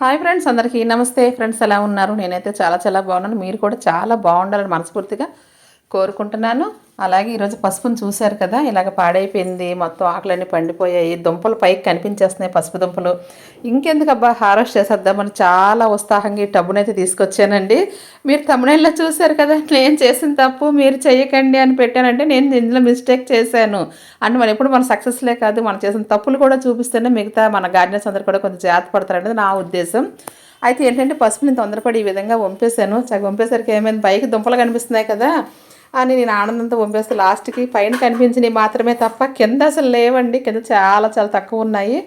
Hi friends అందరికీ నమస్తే. Friends ఎలా ఉన్నారు? నేనైతే చాలా చాలా బాగున్నాను. మీరు కూడా చాలా బాగుండాలని మనస్ఫూర్తిగా కోరుకుంటున్నాను. అలాగే ఈరోజు పసుపును చూశారు కదా ఇలాగ పాడైపోయింది మొత్తం ఆకులన్నీ పండిపోయాయి దుంపలు పైకి కనిపించేస్తున్నాయి పసుపు దుంపలు. ఇంకెందుకు అబ్బా హారెస్ట్ చేసేద్దామని చాలా ఉత్సాహంగా ఈ టబ్బునైతే తీసుకొచ్చానండి. మీరు తమిళలో చూశారు కదా నేను చేసిన తప్పు మీరు చేయకండి అని పెట్టానంటే నేను ఇందులో మిస్టేక్ చేశాను. అని మనం ఎప్పుడు మన సక్సెస్లే కాదు మనం చేసిన తప్పులు కూడా చూపిస్తేనే మిగతా మన గార్డెన్స్ అందరు కూడా కొంచెం జాగ్రత్త పడతారనేది నా ఉద్దేశం. అయితే ఏంటంటే పసుపుని తొందరపడి ఈ విధంగా వంపేశాను. చక్క వంపేసరికి ఏమైంది? పైకి దుంపలు కనిపిస్తున్నాయి కదా. అని నేను ఆనందంతో పంపేస్తే లాస్ట్కి పైన కనిపించినవి మాత్రమే తప్ప కింద అసలు లేవండి. కింద చాలా చాలా తక్కువ ఉన్నాయి.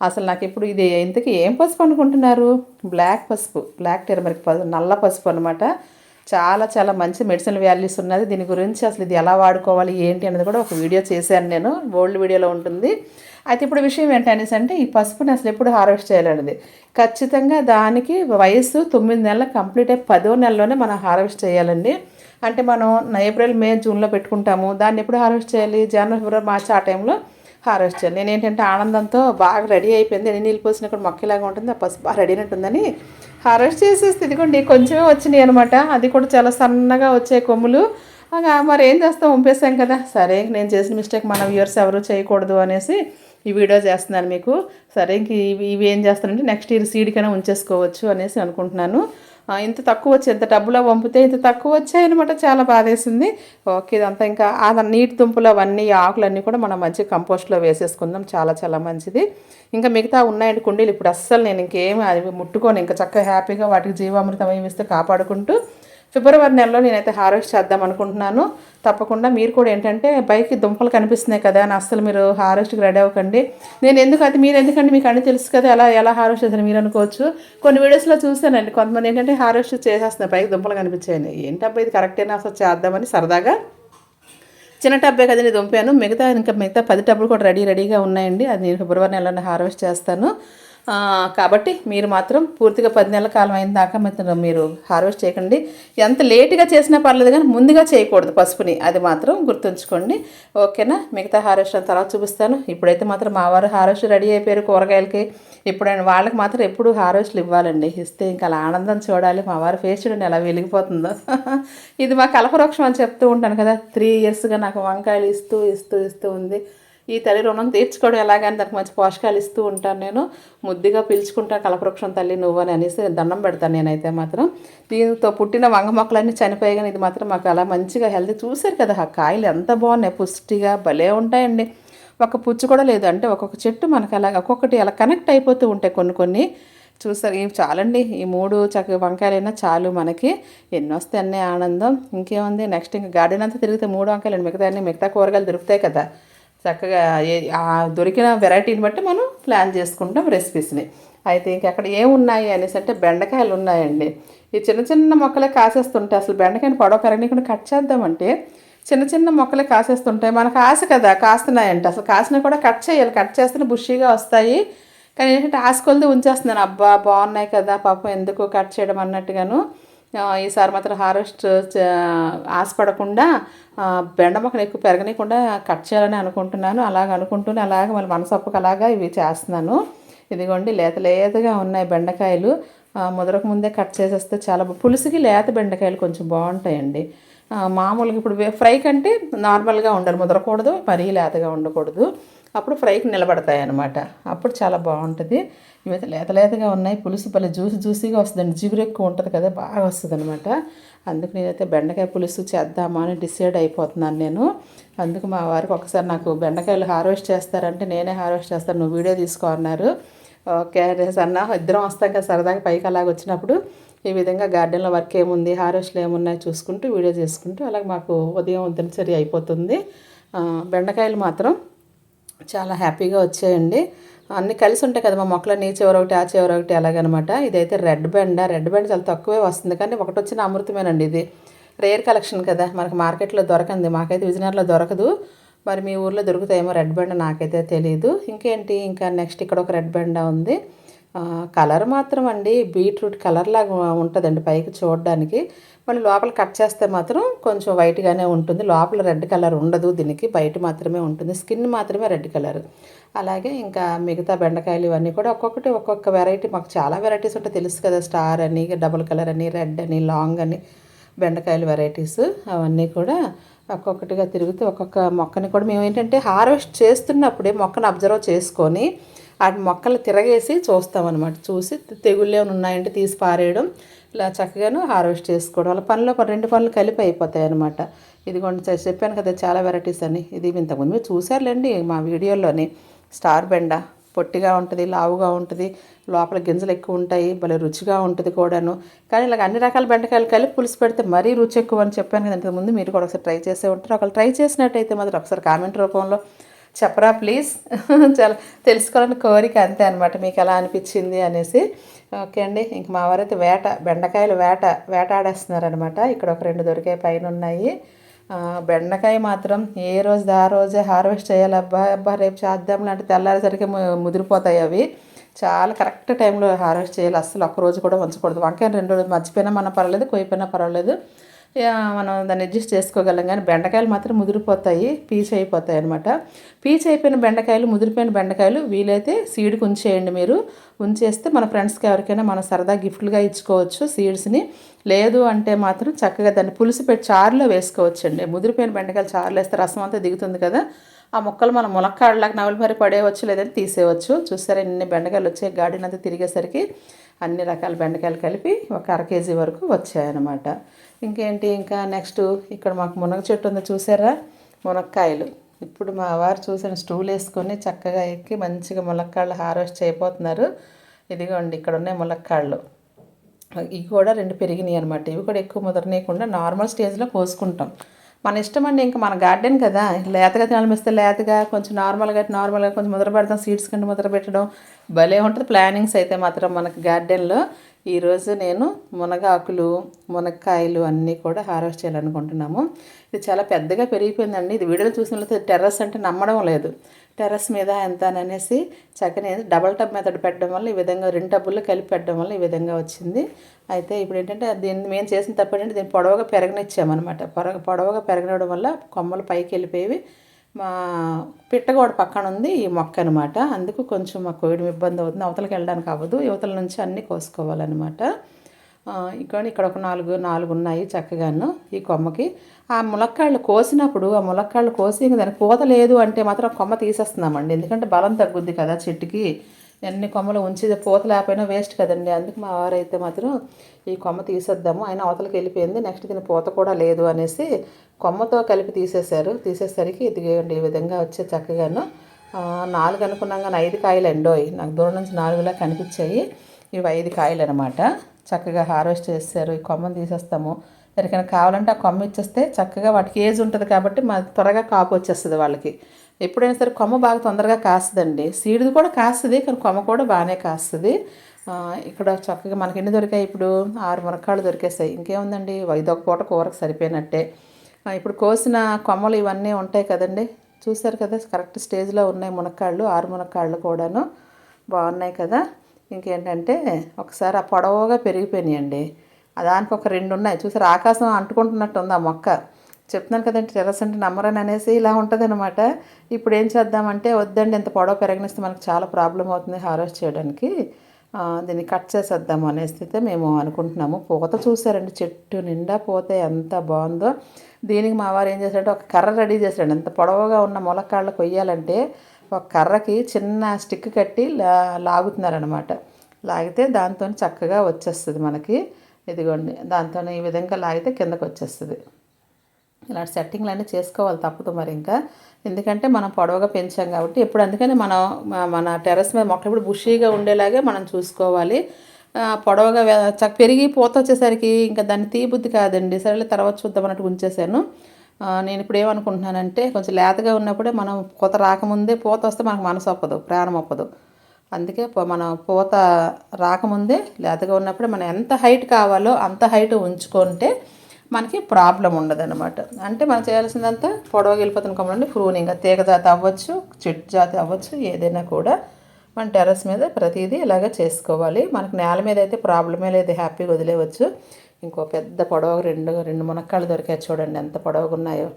అసలు నాకు ఇప్పుడు ఇది ఇంతకీ ఏం పసుపు అనుకుంటున్నారు? బ్లాక్ పసుపు. బ్లాక్ టెర్మరిక్ పసుపు నల్ల పసుపు అనమాట చాలా చాలా మంచి మెడిసిన్ వాల్యూస్ ఉన్నది. దీని గురించి అసలు ఇది ఎలా వాడుకోవాలి ఏంటి అనేది కూడా ఒక వీడియో చేశాను నేను. ఓల్డ్ వీడియోలో ఉంటుంది. అయితే ఇప్పుడు విషయం ఏంటనేసి అంటే ఈ పసుపుని అసలు ఎప్పుడు హార్వెస్ట్ చేయాలనేది. ఖచ్చితంగా దానికి వయసు తొమ్మిది నెలల కంప్లీట్ అయ్యి పదో నెలలోనే మనం హార్వెస్ట్ చేయాలండి. అంటే మనం ఏప్రిల్ మే జూన్లో పెట్టుకుంటాము. దాన్ని ఎప్పుడు హార్వెస్ట్ చేయాలి? జనవరి ఫిబ్రవరి మార్చి ఆ టైంలో హార్వెస్ట్ చేయాలి. నేను ఏంటంటే ఆనందంతో బాగా రెడీ అయిపోయింది. ఎన్ని నీళ్ళు పోసిన కూడా మొక్కలాగా ఉంటుంది. ఆ పసుపు బాగా రెడీ ఉంటుందని హార్వెస్ట్ చేసేస్తే ఇదిగోండి కొంచెమే వచ్చినాయి అనమాట అది కూడా చాలా సన్నగా వచ్చే కొమ్ములు. మరి ఏం చేస్తాం? పంపేసాం కదా. సరే నేను చేసిన మిస్టేక్ మన వ్యూవర్స్ ఎవరు చేయకూడదు అనేసి ఈ వీడియో చేస్తున్నాను మీకు. సరే ఇంక ఇవి ఇవి ఏం చేస్తానంటే నెక్స్ట్ ఇయర్ సీడ్కైనా ఉంచేసుకోవచ్చు అనేసి అనుకుంటున్నాను. ఇంత తక్కువ వచ్చి ఇంత డబ్బులో పంపితే ఇంత తక్కువ వచ్చాయనమాట చాలా బాధేసింది. ఓకే ఇదంతా ఇంకా ఆ నీటి దుంపలు అవన్నీ ఆకులన్నీ కూడా మనం మంచి కంపోస్ట్లో వేసేసుకుందాం. చాలా చాలా మంచిది. ఇంకా మిగతా ఉన్నాయండి కుండీలు. ఇప్పుడు అస్సలు నేను ఇంకేమి అవి ముట్టుకొని. ఇంకా చక్కగా హ్యాపీగా వాటికి జీవామృతం ఏమిస్తే కాపాడుకుంటూ ఫిబ్రవరి నెలలో నేనైతే హార్వెస్ట్ చేద్దాం అనుకుంటున్నాను. తప్పకుండా మీరు కూడా ఏంటంటే పైకి దుంపలు కనిపిస్తున్నాయి కదా అని అస్సలు మీరు హార్వెస్ట్కి రెడీ అవ్వకండి. నేను ఎందుకు అది మీరు ఎందుకంటే మీకు అన్నీ తెలుసు కదా ఎలా ఎలా హార్వెస్ట్ చేశాను మీరు అనుకోవచ్చు. కొన్ని వీడియోస్లో చూసానండి కొంతమంది ఏంటంటే హార్వెస్ట్ చేసేస్తున్నాయి బైక్ దుంపలు కనిపించాయని. ఏంటబ్బా ఇది కరెక్టేనా అసలు చేద్దామని సరదాగా చిన్న టబ్బే నేను దుంపాను. మిగతా ఇంకా మిగతా పది టబ్బులు కూడా రెడీ రెడీగా ఉన్నాయండి. అది నేను ఫిబ్రవరి నెలలో హార్వెస్ట్ చేస్తాను. కాబట్టి మీరు మాత్రం పూర్తిగా పది నెలల కాలం అయిన దాకా మాత్రం మీరు హార్వెస్ట్ చేయకండి. ఎంత లేటుగా చేసినా పర్లేదు కానీ ముందుగా చేయకూడదు పసుపుని. అది మాత్రం గుర్తుంచుకోండి. ఓకేనా? మిగతా హార్వెస్ట్ అంత తర్వాత చూపిస్తాను. ఇప్పుడైతే మాత్రం మా వారు హార్వెస్ట్ రెడీ అయిపోయారు కూరగాయలకి. ఇప్పుడు వాళ్ళకి మాత్రం ఎప్పుడు హార్వెస్ట్లు ఇవ్వాలండి. ఇస్తే ఇంకా అలా ఆనందం చూడాలి. మా వారి ఫేస్ చూడండి ఎలా వెలిగిపోతుందో. ఇది మా కలపవృక్షం అని చెప్తూ ఉంటాను కదా. త్రీ ఇయర్స్గా నాకు వంకాయలు ఇస్తూ ఇస్తూ ఇస్తూ ఉంది. ఈ తల్లి రుణం తీర్చుకోవడం ఎలాగని దానికి మంచి పోషకాలు ఇస్తూ ఉంటాను నేను. ముద్దుగా పిలుచుకుంటాను కలపవృక్షం తల్లి నువ్వు అని అనేసి దండం పెడతాను నేనైతే మాత్రం. దీంతో పుట్టిన వంగ మొక్కలన్నీ చనిపోయాయి కానీ ఇది మాత్రం మాకు అలా మంచిగా హెల్తీ. చూశారు కదా ఆ కాయలు ఎంత బాగున్నాయి. పుష్టిగా భలే ఉంటాయండి. ఒక పుచ్చు కూడా లేదు. అంటే ఒక్కొక్క చెట్టు మనకు అలా ఒక్కొక్కటి అలా కనెక్ట్ అయిపోతూ ఉంటాయి కొన్ని కొన్ని. చూస్తారు ఇవి చాలండి. ఈ మూడు చక్క వంకాయలైనా చాలు మనకి. ఎన్ని వస్తే అన్నీ ఆనందం. ఇంకేముంది? నెక్స్ట్ ఇంకా గార్డెన్ అంతా తిరిగితే మూడు వంకాయలు మిగతా అన్ని మిగతా కూరగాయలు దొరుకుతాయి కదా. చక్కగా ఆ దొరికిన వెరైటీని బట్టి మనం ప్లాన్ చేసుకుంటాం రెసిపీస్ని. అయితే ఇంక అక్కడ ఏమున్నాయి అనేసి అంటే బెండకాయలు ఉన్నాయండి. ఈ చిన్న చిన్న మొక్కలే కాసేస్తుంటాయి. అసలు బెండకాయని పొడవ పెరగనీకుండా కట్ చేద్దామంటే చిన్న చిన్న మొక్కలే కాసేస్తుంటాయి. మనకు ఆశ కదా కాస్తున్నాయంటే. అసలు కాసినా కూడా కట్ చేయాలి. కట్ చేస్తేనే బుషీగా వస్తాయి. కానీ ఏంటంటే ఆశ కొలిది ఉంచేస్తున్నాను. అబ్బా బాగున్నాయి కదా పాపం ఎందుకు కట్ చేయడం అన్నట్టుగాను. ఈసారి మాత్రం హార్వెస్ట్ ఆశపడకుండా ఆ, ఎక్కువ పెరగనీయకుండా కట్ చేయాలని అనుకుంటున్నాను. అలాగ అనుకుంటూనే అలాగ మళ్ళీ మనసొప్పకు అలాగా ఇవి చేస్తున్నాను. ఇదిగోండి లేత లేతగా ఉన్నాయి బెండకాయలు. ఆ, ముదరకు ముందే కట్ చేసేస్తే చాలా పులుసుకి లేత బెండకాయలు కొంచెం బాగుంటాయండి. మామూలుగా ఇప్పుడు ఫ్రై కంటే నార్మల్గా ఉండాలి ముదరకూడదు మరీ లేతగా ఉండకూడదు. అప్పుడు ఫ్రైకి నిలబడతాయి అనమాట అప్పుడు చాలా బాగుంటుంది. ఇవైతే లేత లేతగా ఉన్నాయి. పులుసు భలే జ్యూస్ జ్యూసీగా వస్తుందండి. జిగురు ఎక్కువ ఉంటుంది కదా బాగా వస్తుంది అనమాట అందుకు నేనైతే బెండకాయ పులుసు చేద్దామా అని డిసైడ్ అయిపోతున్నాను నేను. అందుకు మా వారికి ఒకసారి నాకు బెండకాయలు హార్వెస్ట్ చేస్తారంటే నేనే హార్వెస్ట్ చేస్తాను. నువ్వు వీడియో తీసుకో అన్నారు. ఓకే అనేసి అన్న ఇద్దరం వస్తాం కదా సరదాగా పైకి అలాగ వచ్చినప్పుడు. ఈ విధంగా గార్డెన్లో వర్క్ ఏముంది హార్వెస్ట్లు ఏమున్నాయి చూసుకుంటూ వీడియో చేసుకుంటూ అలాగే మాకు ఉదయం దినచర్య అయిపోతుంది. బెండకాయలు మాత్రం చాలా హ్యాపీగా వచ్చాయండి. అన్నీ కలిసి ఉంటాయి కదా మా మొక్కలు నీ చివర ఒకటి ఆ చివర ఒకటి అలాగనమాట. ఇదైతే రెడ్ బెండ రెడ్ బెండ చాలా తక్కువే వస్తుంది. కానీ ఒకటి వచ్చిన అమృతమేనండి ఇది. రేర్ కలెక్షన్ కదా మనకు మార్కెట్లో దొరకంది. మాకైతే విజయనగరంలో దొరకదు. మరి మీ ఊర్లో దొరుకుతాయేమో రెడ్ బెండ నాకైతే తెలియదు ఇంకేంటి? ఇంకా నెక్స్ట్ ఇక్కడ ఒక రెడ్ బెండ ఉంది. కలర్ మాత్రం అండి బీట్రూట్ కలర్ లాగా ఉంటుందండి పైకి చూడడానికి. మళ్ళీ లోపల కట్ చేస్తే మాత్రం కొంచెం వైట్గానే ఉంటుంది. లోపల రెడ్ కలర్ ఉండదు దీనికి బయట మాత్రమే ఉంటుంది. స్కిన్ మాత్రమే రెడ్ కలర్. అలాగే ఇంకా మిగతా బెండకాయలు ఇవన్నీ కూడా ఒక్కొక్కటి ఒక్కొక్క వెరైటీ మాకు చాలా వెరైటీస్ ఉంటాయి. తెలుసు కదా స్టార్ అని డబుల్ కలర్ అని రెడ్ అని లాంగ్ అని బెండకాయలు వెరైటీస్ అవన్నీ కూడా ఒక్కొక్కటిగా తిరుగుతూ ఒక్కొక్క మొక్కని కూడా మేము ఏంటంటే హార్వెస్ట్ చేస్తున్నప్పుడే మొక్కను అబ్జర్వ్ చేసుకొని వాటి మొక్కలు తిరగేసి చూస్తామన్నమాట. చూసి తెగుళ్ళు ఏమైనా ఉన్నాయంటే తీసి పారేయడం ఇలా చక్కగాను హార్వెస్ట్ చేసుకోవడం. అలా పనులు రెండు పనులు కలిపి అయిపోతాయి అనమాట ఇదిగోండి చెప్పాను కదా చాలా వెరైటీస్ అని. ఇది ఇంతకుముందు మీరు చూసారులేండి మా వీడియోలోని. స్టార్ బెండ పొట్టిగా ఉంటుంది లావుగా ఉంటుంది లోపల గింజలు ఎక్కువ ఉంటాయి భలే రుచిగా ఉంటుంది కూడాను. కానీ ఇలాగ అన్ని రకాల బెండకాయలు కలిపి పులుసు పెడితే మరీ రుచి ఎక్కువ అని చెప్పాను కదా ఇంతకుముందు. మీరు కూడా ఒకసారి ట్రై చేసే ఉంటారు. ఒకళ్ళు ట్రై చేసినట్టయితే మాత్రం ఒకసారి కామెంట్ రూపంలో చెప్పరా ప్లీజ్? చాలా తెలుసుకోవాలని కోరిక అంతే అనమాట మీకు ఎలా అనిపించింది అనేసి. ఓకే అండి ఇంక మా వారైతే వేట బెండకాయలు వేట వేటాడేస్తున్నారనమాట ఇక్కడ ఒక రెండు దొరికాయి పైన ఉన్నాయి బెండకాయ మాత్రం ఏ రోజు ఆ రోజే హార్వెస్ట్ చేయాలి. అబ్బా అబ్బా రేపు చేద్దాం లాంటి తెల్లారేసరికి ముదిరిపోతాయి అవి. చాలా కరెక్ట్ టైంలో హార్వెస్ట్ చేయాలి. అస్సలు ఒక్క రోజు కూడా ఉంచకూడదు వంకాయ రెండు రోజులు మర్చిపోయినా మన పర్వాలేదు కొయ్యిపోయినా పర్వాలేదు. మనం దాన్ని అడ్జస్ట్ చేసుకోగలం కానీ బెండకాయలు మాత్రం ముదిరిపోతాయి పీచు అయిపోతాయి అనమాట పీచు అయిపోయిన బెండకాయలు ముదిరిపోయిన బెండకాయలు వీలైతే సీడ్కి ఉంచేయండి మీరు. ఉంచేస్తే మన ఫ్రెండ్స్కి ఎవరికైనా మనం సరదా గిఫ్ట్లుగా ఇచ్చుకోవచ్చు సీడ్స్ని లేదు అంటే మాత్రం చక్కగా దాన్ని పులుసు పెట్టి చారులో వేసుకోవచ్చండి. ముదిరిపోయిన బెండకాయలు చారులో వేస్తే రసం అంతా దిగుతుంది కదా. ఆ మొక్కలు మనం ములక్కాడలాగా నవలి మరి పడేయవచ్చు లేదని తీసేయవచ్చు. చూసారా ఇన్ని బెండకాయలు వచ్చాయి గార్డెన్ అంతా తిరిగేసరికి అన్ని రకాల బెండకాయలు కలిపి ఒక అర కేజీ వరకు వచ్చాయన్నమాట. ఇంకేంటి ఇంకా నెక్స్ట్ ఇక్కడ మాకు మునగ చెట్టు ఉంది చూసారా? మునక్కాయలు. ఇప్పుడు మా వారు చూసిన స్టూల్ వేసుకొని చక్కగా ఎక్కి మంచిగా ములక్కాళ్ళు హార్వెస్ట్ చేయబోతున్నారు. ఇదిగోండి ఇక్కడ ఉన్నాయి ములక్కాళ్ళు. ఇవి కూడా రెండు పెరిగినాయి అనమాట ఇవి కూడా ఎక్కువ ముదరనీయకుండా నార్మల్ స్టేజ్లో కోసుకుంటాం. మన ఇష్టం అండి ఇంకా మన గార్డెన్ కదా. లేతగా తినాలనిపిస్తే లేతగా కొంచెం నార్మల్గా నార్మల్గా కొంచెం ముద్ర పెడతాం సీడ్స్ కంటే ముద్ర పెట్టడం భలే ఉంటుంది. ప్లానింగ్స్ అయితే మాత్రం మనకి గార్డెన్లో ఈరోజు నేను మునగాకులు మునక్కాయలు అన్నీ కూడా హార్వెస్ట్ చేయాలనుకుంటున్నాము. ఇది చాలా పెద్దగా పెరిగిపోయిందండి. ఇది వీడియోలు చూసినట్లయితే టెర్రస్ అంటే నమ్మడం లేదు. టెర్రస్ మీద ఎంత అని అనేసి చక్కని డబల్ టబ్ మెథడ్ పెట్టడం వల్ల ఈ విధంగా రెండు టబ్బుల్లో కలిపి పెట్టడం వల్ల ఈ విధంగా వచ్చింది. అయితే ఇప్పుడు ఏంటంటే దీన్ని మేము చేసిన తప్పేంటంటే దీన్ని పొడవగా పెరగనిచ్చామన్నమాట. పొర పొడవగా పెరగడం వల్ల కొమ్మలు పైకి వెళ్ళిపోయి మా పిట్టగోడ పక్కన ఉంది ఈ మొక్క అనమాట అందుకు కొంచెం మాకు కోయడం ఇబ్బంది అవుతుంది. అవతలకి వెళ్ళడానికి అవ్వదు. యువతల నుంచి అన్నీ కోసుకోవాలన్నమాట. ఇక్కడ ఇక్కడ ఒక నాలుగు నాలుగు ఉన్నాయి చక్కగాను ఈ కొమ్మకి. ఆ ములక్కాళ్ళు కోసినప్పుడు ఆ ములక్కాళ్ళు కోసి ఇంక దానికి పూత లేదు అంటే మాత్రం కొమ్మ తీసేస్తున్నామండి. ఎందుకంటే బలం తగ్గుద్ది కదా చెట్టుకి. ఎన్ని కొమ్మలు ఉంచి పూత లేకపోయినా వేస్ట్ కదండి. అందుకు మా వారైతే మాత్రం ఈ కొమ్మ తీసేద్దాము. ఆయన అవతలకి వెళ్ళిపోయింది. నెక్స్ట్ దీని పూత కూడా లేదు అనేసి కొమ్మతో కలిపి తీసేశారు. తీసేసరికి ఇదిగేయండి ఈ విధంగా వచ్చే చక్కగాను నాలుగు అనుకున్నాం కానీ ఐదు కాయలు ఎండోయి నాకు దూరం నుంచి నాలుగులా కనిపించాయి. ఇవి ఐదు కాయలు అనమాట చక్కగా హార్వెస్ట్ చేస్తారు ఈ కొమ్మను తీసేస్తాము. ఎవరికైనా కావాలంటే ఆ కొమ్మ ఇచ్చేస్తే చక్కగా వాటికి ఏజ్ ఉంటుంది కాబట్టి మా త్వరగా కాపు వచ్చేస్తుంది వాళ్ళకి. ఎప్పుడైనా సరే కొమ్మ బాగా తొందరగా కాస్తుందండి. సీడ్ది కూడా కాస్తుంది కానీ కొమ్మ కూడా బాగానే కాస్తుంది. ఇక్కడ చక్కగా మనకి ఎన్ని దొరికాయి ఇప్పుడు? ఆరు మునక్కాళ్ళు దొరికేసాయి. ఇంకేముందండి? ఇదొక పూట కూరకు సరిపోయినట్టే. ఇప్పుడు కోసిన కొమ్మలు ఇవన్నీ ఉంటాయి కదండి. చూసారు కదా కరెక్ట్ స్టేజ్లో ఉన్నాయి మునక్కాళ్ళు ఆరు మునక్కాళ్ళు కూడాను. బాగున్నాయి కదా. ఇంకేంటంటే ఒకసారి ఆ పొడవుగా పెరిగిపోయినాయండి. దానికి ఒక రెండు ఉన్నాయి. చూసారు ఆకాశం అంటుకుంటున్నట్టు ఉంది ఆ మొక్క. చెప్తున్నాను కదండి టెర్రస్ అంటే నమ్మరని అనేసి ఇలా ఉంటుందన్నమాట. ఇప్పుడు ఏం చేద్దామంటే వద్దండి ఇంత పొడవ పెరగనిస్తే మనకు చాలా ప్రాబ్లం అవుతుంది హార్వెస్ట్ చేయడానికి. దీన్ని కట్ చేసేద్దాము అనేసి అయితే మేము అనుకుంటున్నాము. పూత చూసారండి చెట్టు నిండా పూత ఎంత బాగుందో. దీనికి మా వారు ఏం చేశారంటే ఒక కర్ర రెడీ చేశాడు ఎంత పొడవుగా ఉన్న మొలకాళ్ళు కొయ్యాలంటే ఒక కర్రకి చిన్న స్టిక్ కట్టి లా లాగుతున్నారనమాట లాగితే దాంతో చక్కగా వచ్చేస్తుంది మనకి. ఇదిగోండి దాంతో ఈ విధంగా లాగితే కిందకు వచ్చేస్తుంది ఇలాంటి సెట్టింగ్లు అన్నీ చేసుకోవాలి తప్పదు మరి ఇంకా. ఎందుకంటే మనం పొడవగా పెంచాం కాబట్టి ఎప్పుడు అందుకని మనం మన టెర్రస్ మీద మొక్కలు ఇప్పుడు బుషీగా ఉండేలాగే మనం చూసుకోవాలి. పొడవగా చక్క పెరిగి పూత వచ్చేసరికి ఇంకా దాన్ని తీయబుద్ధి కాదండి. సరేలే తర్వాత చూద్దాం అన్నట్టు ఉంచేసాను. నేను ఇప్పుడు ఏమనుకుంటున్నానంటే కొంచెం లేతగా ఉన్నప్పుడే మనం పూత రాకముందే పూత వస్తే మనకు మనసు ఒప్పదు ప్రాణం ఒప్పదు. అందుకే మనం పూత రాకముందే లేతగా ఉన్నప్పుడే మనం ఎంత హైట్ కావాలో అంత హైట్ ఉంచుకుంటే మనకి ప్రాబ్లం ఉండదు అనమాట అంటే మనం చేయాల్సిందంతా పొడవ వెళ్ళిపోతున్న కొమ్మలండి ప్రూనింగ్. తీగ జాతి అవ్వచ్చు చెట్టు జాతి అవ్వచ్చు ఏదైనా కూడా మన టెర్రస్ మీద ప్రతిదీ ఇలాగ చేసుకోవాలి. మనకు నేల మీద అయితే ప్రాబ్లమే లేదు హ్యాపీగా వదిలేవచ్చు ఇంకో పెద్ద పొడవ రెండు రెండు మునక్కాళ్ళు దొరికాయి చూడండి ఎంత పొడవుగా ఉన్నాయో.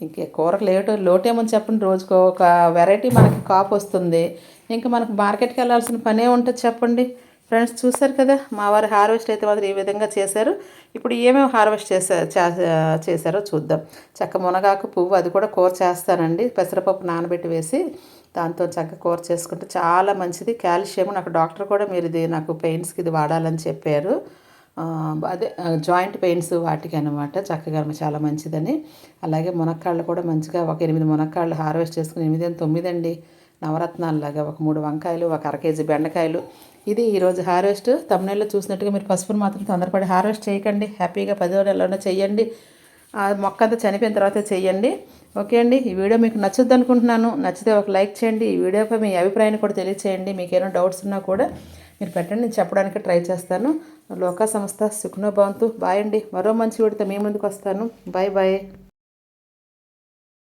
ఇంకే కూరకు లేటు లోటేమని చెప్పండి రోజుకో ఒక వెరైటీ మనకి కాపు వస్తుంది. ఇంకా మనకు మార్కెట్కి వెళ్ళాల్సిన పనే ఉంటుంది చెప్పండి. ఫ్రెండ్స్ చూశారు కదా? మా వారి హార్వెస్ట్ అయితే మాత్రం ఈ విధంగా చేశారు. ఇప్పుడు ఏమేమి హార్వెస్ట్ చేశారు చేశారో చూద్దాం. చక్క మునగాకు పువ్వు అది కూడా కూర చేస్తానండి. పెసరపప్పు నానబెట్టి వేసి దాంతో చక్క కూర చేసుకుంటే చాలా మంచిది. కాల్షియం నాకు డాక్టర్ కూడా మీరు ఇది నాకు పెయిన్స్కి ఇది వాడాలని చెప్పారు. అదే జాయింట్ పెయిన్స్ వాటికి అనమాట చక్కగా చాలా మంచిదని. అలాగే మునక్కాళ్ళు కూడా మంచిగా ఒక ఎనిమిది మునక్కాళ్ళు హార్వెస్ట్ చేసుకుని ఎనిమిది తొమ్మిది అండి నవరత్నాలలాగా ఒక మూడు వంకాయలు ఒక అర కేజీ బెండకాయలు ఇది ఈరోజు హార్వెస్ట్ తమిళలో చూసినట్టుగా మీరు పసుపును మాత్రం తొందరపడి హార్వెస్ట్ చేయకండి. హ్యాపీగా పదో నెలలోనే చేయండి ఆ మొక్క అంతా చనిపోయిన తర్వాత చేయండి ఓకే అండి? ఈ వీడియో మీకు నచ్చుద్ది అనుకుంటున్నాను. నచ్చితే ఒక లైక్ చేయండి. ఈ వీడియోపై మీ అభిప్రాయాన్ని కూడా తెలియచేయండి. మీకు ఏమైనా డౌట్స్ ఉన్నా కూడా మీరు పెట్టండి. నేను చెప్పడానికి ట్రై చేస్తాను. లోకా సంస్థ సుఖనో భవంతు. బాయ్ అండి. మరో మంచి వీడితో మీ ముందుకు వస్తాను. Bye bye.